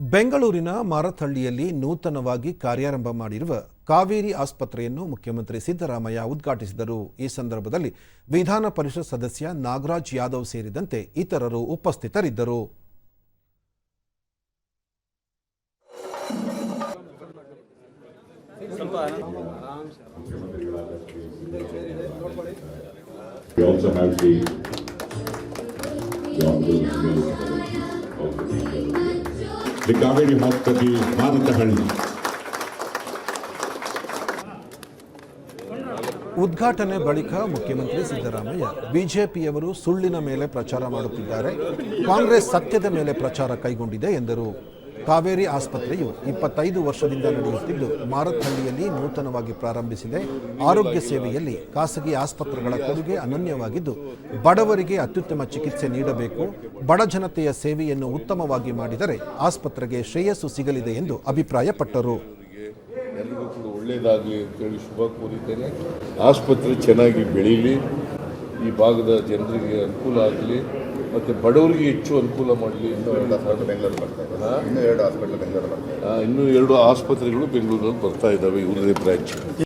ಬೆಂಗಳೂರಿನ ಮಾರಥಹಳ್ಳಿಯಲ್ಲಿ ನೂತನವಾಗಿ ಕಾರ್ಯಾರಂಭ ಮಾಡಿರುವ ಕಾವೇರಿ ಆಸ್ಪತ್ರೆಯನ್ನು ಮುಖ್ಯಮಂತ್ರಿ ಸಿದ್ದರಾಮಯ್ಯ ಉದ್ಘಾಟಿಸಿದರು. ಈ ಸಂದರ್ಭದಲ್ಲಿ ವಿಧಾನ ಪರಿಷತ್ ಸದಸ್ಯ ನಾಗರಾಜ್ ಯಾದವ್ ಸೇರಿದಂತೆ ಇತರರು ಉಪಸ್ಥಿತರಿದ್ದರು. The Kaveri. ಉದ್ಘಾಟನೆ ಬಳಿಕ ಮುಖ್ಯಮಂತ್ರಿ ಸಿದ್ದರಾಮಯ್ಯ, ಬಿಜೆಪಿಯವರು ಸುಳ್ಳಿನ ಮೇಲೆ ಪ್ರಚಾರ ಮಾಡುತ್ತಿದ್ದಾರೆ ಕಾಂಗ್ರೆಸ್ ಸತ್ಯದ ಮೇಲೆ ಪ್ರಚಾರ ಕೈಗೊಂಡಿದೆ ಎಂದರು ಕಾವೇರಿ ಆಸ್ಪತ್ರೆಯು ಇಪ್ಪತ್ತೈದು ವರ್ಷದಿಂದ ನಡೆಯುತ್ತಿದ್ದು, ಮಾರತ್ಹಳ್ಳಿಯಲ್ಲಿ ನೂತನವಾಗಿ ಪ್ರಾರಂಭಿಸಿದೆ. ಆರೋಗ್ಯ ಸೇವೆಯಲ್ಲಿ ಖಾಸಗಿ ಆಸ್ಪತ್ರೆಗಳ ಕೊಡುಗೆ ಅನನ್ಯವಾಗಿದ್ದು, ಬಡವರಿಗೆ ಅತ್ಯುತ್ತಮ ಚಿಕಿತ್ಸೆ ನೀಡಬೇಕು. ಬಡ ಜನತೆಯ ಸೇವೆಯನ್ನು ಉತ್ತಮವಾಗಿ ಮಾಡಿದರೆ ಆಸ್ಪತ್ರೆಗೆ ಶ್ರೇಯಸ್ಸು ಸಿಗಲಿದೆ ಎಂದು ಅಭಿಪ್ರಾಯಪಟ್ಟರು. ಆಸ್ಪತ್ರೆ ಚೆನ್ನಾಗಿ ಬೆಳೀಲಿ. ಈ ಭಾಗದ ಜನರಿಗೆ ಅನುಕೂಲ ಆಗಲಿ. ಮತ್ತು ಬಡವರಿಗೆ ಹೆಚ್ಚು ಅನುಕೂಲ ಮಾಡಲಿ ಬೆಂಗಳೂರು ಬರ್ತಾ ಇದ್ದಾರೆ ಇನ್ನೂ ಎರಡು ಹಾಸ್ಪಿಟಲ್ ಬೆಂಗಳೂರು ಬರ್ತಾ ಇನ್ನೂ ಎರಡು ಆಸ್ಪತ್ರೆಗಳು ಬೆಂಗಳೂರಲ್ಲಿ ಬರ್ತಾ ಇದ್ದಾವೆ ಇವ್ರದೇ ಬ್ರ್ಯಾಂಚ್